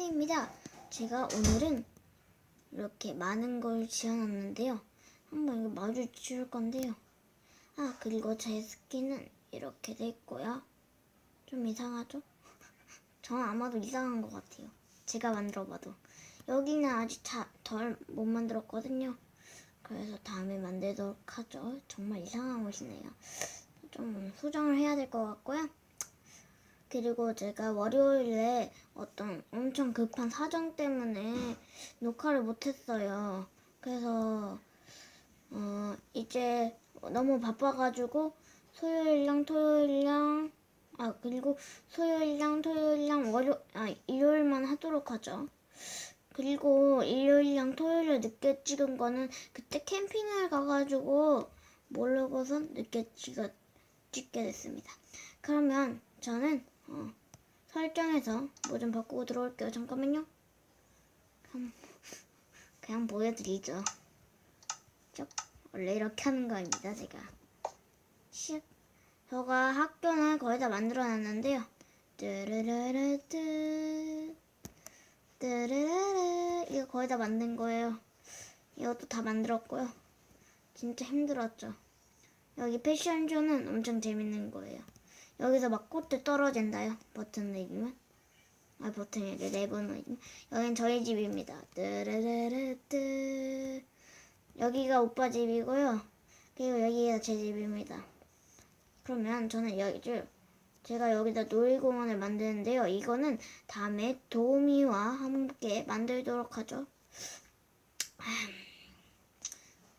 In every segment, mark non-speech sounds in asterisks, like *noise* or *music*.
테디입니다. 제가 오늘은 이렇게 많은 걸 지어놨는데요. 한번 이거 마주 지을 건데요. 아, 그리고 제 스킨은 이렇게 돼 있고요. 좀 이상하죠? *laughs* 저는 아마도 이상한 것 같아요. 제가 만들어봐도. 여기는 아직 덜 못 만들었거든요. 그래서 다음에 만들도록 하죠. 정말 이상한 옷이네요. 좀 수정을 해야 될 것 같고요. 그리고 제가 월요일에 어떤 엄청 급한 사정 때문에 녹화를 못했어요. 그래서 어 이제 너무 바빠가지고 토요일랑 토요일랑 아 그리고 토요일랑 토요일랑 월요 아 일요일만 하도록 하죠. 그리고 일요일랑 토요일에 늦게 찍은 거는 그때 캠핑을 가가지고 모르고선 늦게 찍어, 찍게 됐습니다. 그러면 저는 어, 설정에서 뭐 좀 바꾸고 들어올게요. 잠깐만요. 그냥, 그냥 보여드리죠. 쭉. 원래 이렇게 하는 거입니다. 제가. 슉. 저가 학교는 거의 다 만들어놨는데요. 뚜르르르뚜 뚜르르르 이거 거의 다 만든 거예요. 이것도 다 만들었고요. 진짜 힘들었죠. 여기 패션쇼는 엄청 재밌는 거예요. 여기서 막 꽃들 떨어진다요. 버튼 누르면. 아 버튼이 레버 누르면. 여긴 저희 집입니다. 뜨르르르뜨. 여기가 오빠 집이고요. 그리고 여기가 제 집입니다. 그러면 저는 여기를 제가 여기다 놀이공원을 만드는데요. 이거는 다음에 도우미와 함께 만들도록 하죠.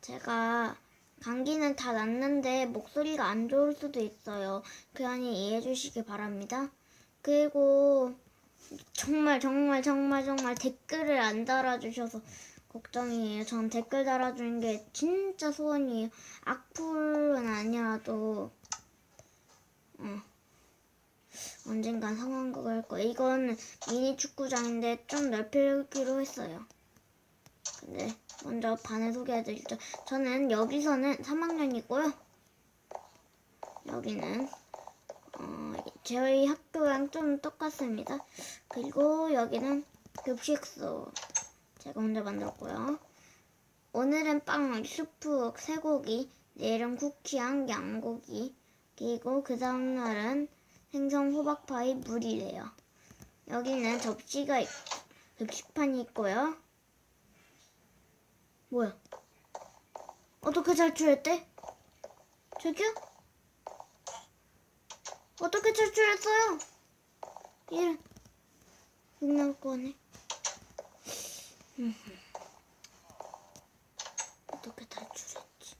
제가 감기는 다 났는데 목소리가 안 좋을 수도 있어요. 그러니 이해해 주시기 바랍니다. 그리고 정말 정말 정말 정말 댓글을 안 달아주셔서 걱정이에요. 전 댓글 달아주는 게 진짜 소원이에요. 악플은 아니라도 어, 언젠간 상황극을 할 거예요. 이건 미니 축구장인데 좀 넓히기로 했어요. 근데 먼저 반을 소개해드리죠. 저는 여기서는 3학년이고요. 여기는 어, 저희 학교랑 좀 똑같습니다. 그리고 여기는 급식소 제가 혼자 만들었고요. 오늘은 빵, 수프, 쇠고기, 내일은 쿠키랑 양고기, 그리고 그 다음날은 생선 호박파이 물이래요. 여기는 접시가 있- 급식판이 있고요. 뭐야? 어떻게 탈출했대? 저기요? 어떻게 탈출했어요? 이런 거네. 음. 어떻게 탈출했지?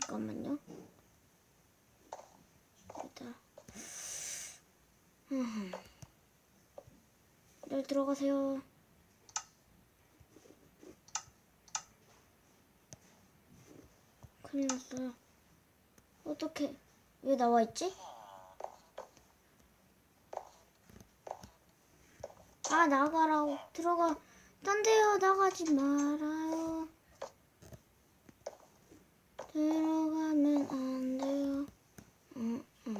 잠깐만요. 일단. 음. 네, 들어가세요. 큰일 났어요. 어떻게 왜 나와 있지? 아 나가라고 들어가. 딴 데요 나가지 말아요. 들어가면 안 돼요. 응, 응.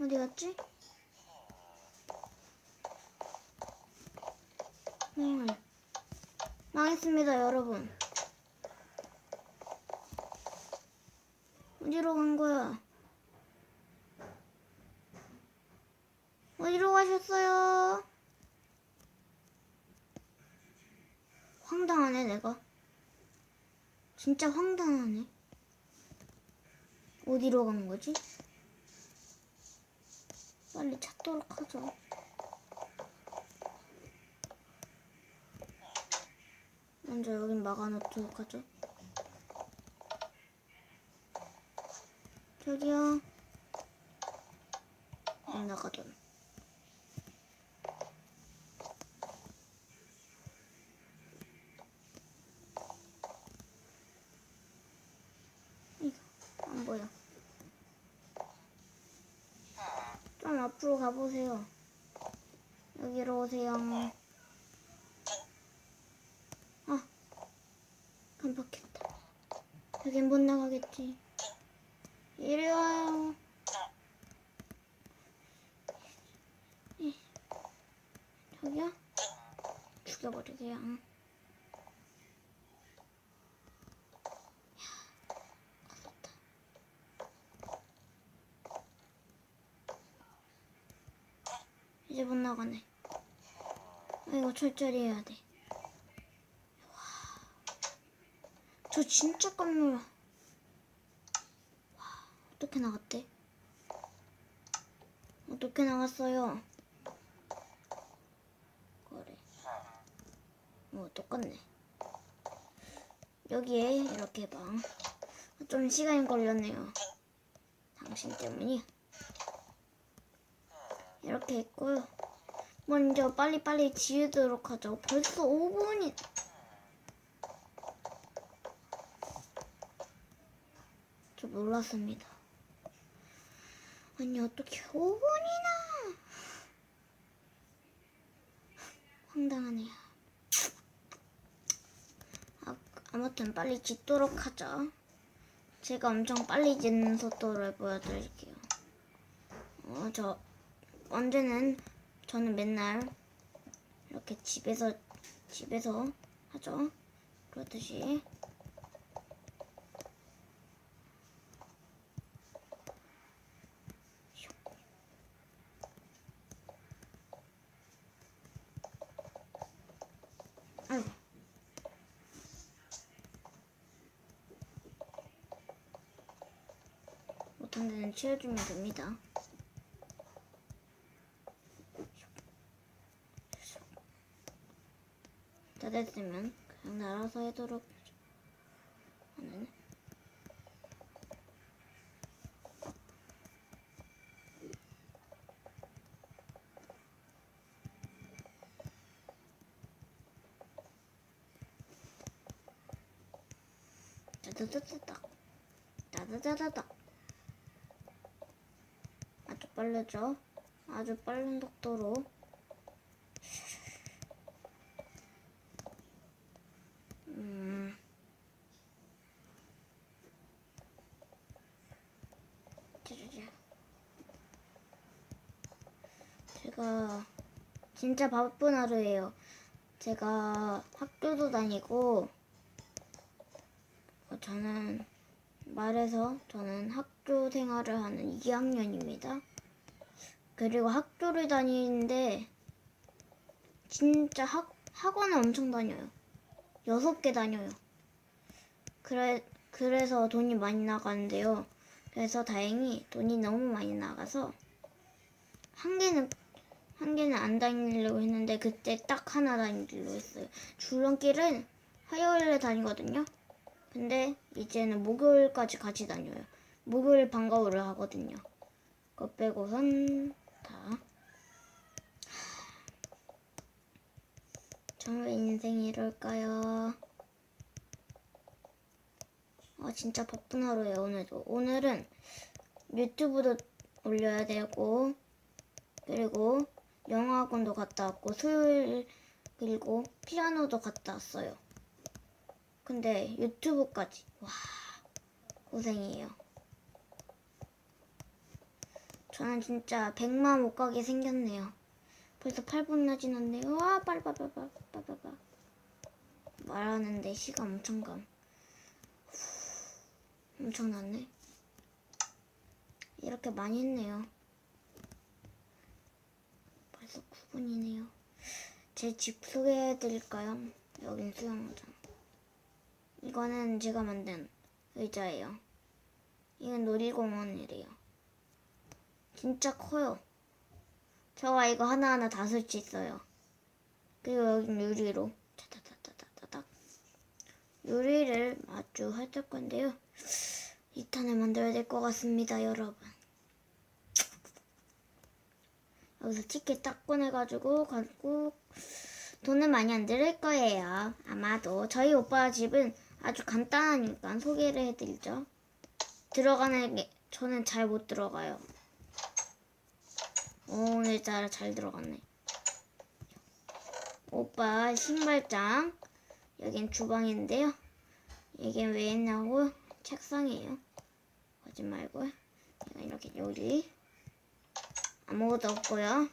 어디 갔지? 음. 망했습니다, 여러분. 어디로 간 거야? 어디로 가셨어요? 황당하네, 내가. 진짜 황당하네. 어디로 간 거지? 빨리 찾도록 하죠. 먼저 여긴 막아놓도록 하죠. 저기요. 안 나가던. 이거 안 보여. 좀 앞으로 가보세요. 여기로 오세요. 아, 깜빡했다. 여긴 못 나가겠지. 이리 와요. 이, 저기요? 죽여버리게요. 이제 못 나가네. 아, 이거 철저히 해야 돼. 저 진짜 깜놀라. 와, 어떻게 나갔대? 어떻게 나갔어요? 그래. 뭐 똑같네. 여기에 이렇게 봐. 좀 시간이 걸렸네요. 당신 때문이. 이렇게 했고요. 먼저 빨리빨리 지우도록 하죠. 벌써 5분이. 저 놀랐습니다. 아니 어떻게 5분이나 황당하네요. 아, 아무튼 빨리 짓도록 하죠. 제가 엄청 빨리 짓는 속도를 보여드릴게요. 어, 저 언제는 저는 맨날 이렇게 집에서 집에서 하죠. 그렇듯이 아이고. 데는 치워주면 됩니다. 다 됐으면 그냥 날아서 되네. 따다다다닥 따다다다닥 아주 빠르죠? 아주 빠른 속도로 음. 제가 진짜 바쁜 하루예요. 제가 학교도 다니고 어, 저는 말해서 저는 학교 생활을 하는 2학년입니다. 그리고 학교를 다니는데 진짜 학, 학원을 엄청 다녀요. 여섯 개 다녀요. 그래, 그래서 돈이 많이 나가는데요. 그래서 다행히 돈이 너무 많이 나가서 한 개는 한 개는 안 다니려고 했는데 그때 딱 하나 다니기로 했어요. 줄넘기는 화요일에 다니거든요. 근데 이제는 목요일까지 같이 다녀요. 목요일 방과후를 하거든요. 그거 빼고선 다. 정말 인생이 이럴까요? 아 진짜 바쁜 하루예요 오늘도. 오늘은 유튜브도 올려야 되고 그리고 영어학원도 갔다 왔고 수요일 그리고 피아노도 갔다 왔어요. 근데 유튜브까지 와 고생이에요. 저는 진짜 100만 못 가게 생겼네요. 벌써 8분이나 지났네요. 와 빨리 빨리 빨리 빨리 빨리 빨리 말하는데 시간 엄청 감. 후, 엄청났네. 이렇게 많이 했네요. 벌써 9분이네요. 제 집 소개해 드릴까요? 여긴 수영장. 이거는 제가 만든 의자예요. 이건 놀이공원이래요. 진짜 커요. 저가 이거 하나하나 다 설치했어요. 그리고 여긴 유리로 유리를 마주 할 건데요. 2탄을 만들어야 될 것 같습니다, 여러분. 여기서 티켓 딱 꺼내가지고 가고 돈은 많이 안 들을 거예요. 아마도 저희 오빠 집은 아주 간단하니까 소개를 해드리죠. 들어가는 게 저는 잘 못 들어가요. 오, 오늘따라 잘 들어갔네. 오빠 신발장 여긴 주방인데요. 이게 왜 했냐고 책상이에요. 거짓말 말고 제가 이렇게 여기 아무것도 없고요.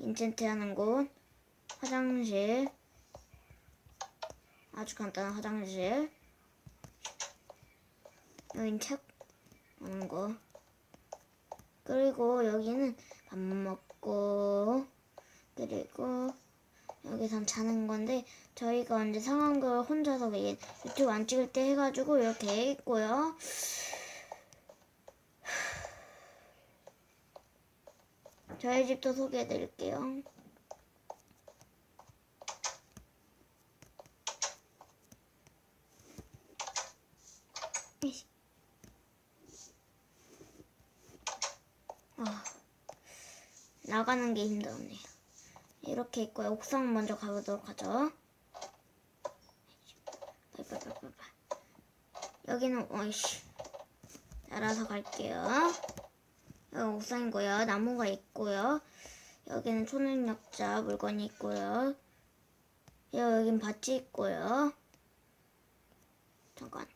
인챈트 하는 곳, 화장실, 아주 간단한 화장실. 여긴 책 하는 거. 그리고 여기는 밥 먹고 그리고 여기선 자는 건데 저희가 언제 상황극을 혼자서 유튜브 안 찍을 때 해가지고 이렇게 있고요. 저희 집도 소개해드릴게요. 아, 나가는 게 힘들었네요. 이렇게 있고요. 옥상 먼저 가보도록 하죠. 여기는 어이씨 따라서 갈게요. 여기 옥상이고요. 나무가 있고요. 여기는 초능력자 물건이 있고요. 여긴 밭이 있고요. 잠깐.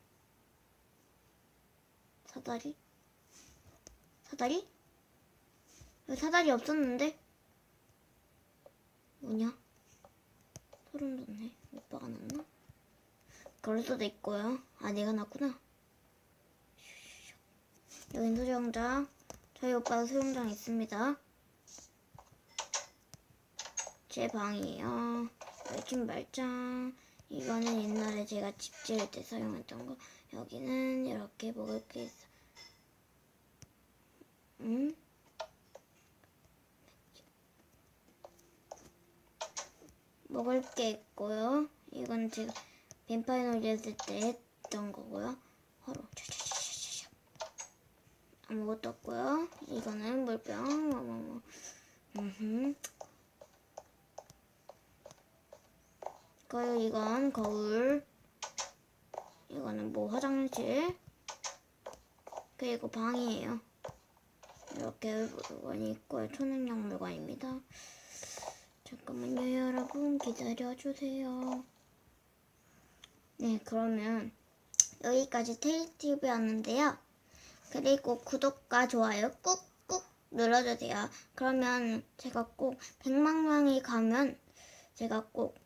사다리? 사다리? 여기 사다리 없었는데? 뭐냐? 소름 돋네. 오빠가 났나? 그럴 수도 있고요. 아, 내가 났구나. 여긴 수영장. 저희 오빠 수영장 있습니다. 제 방이에요. 여기 신발장. 이거는 옛날에 제가 집 지을 때 사용했던 거. 여기는 이렇게 먹을 게 있어. 음? 먹을 게 있고요. 이건 제가 뱀파이어 했을 때 했던 거고요. 샤샤샤샤샤. 아무것도 없고요. 이거는 물병. 뭐뭐뭐. 음. 그리고 이건 거울. 이거는 뭐 화장실. 그리고 방이에요. 이렇게 물건이 있고요. 초능력 물건입니다. 잠깐만요, 여러분. 기다려주세요. 네, 그러면 여기까지 테이티브였는데요. 그리고 구독과 좋아요 꾹꾹 눌러주세요. 그러면 제가 꼭 100만 명이 가면 제가 꼭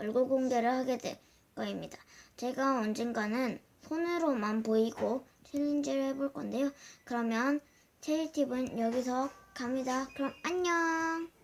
얼굴 공개를 하게 될 거입니다. 제가 언젠가는 손으로만 보이고 챌린지를 해볼 건데요. 그러면 체리팁은 여기서 갑니다. 그럼 안녕!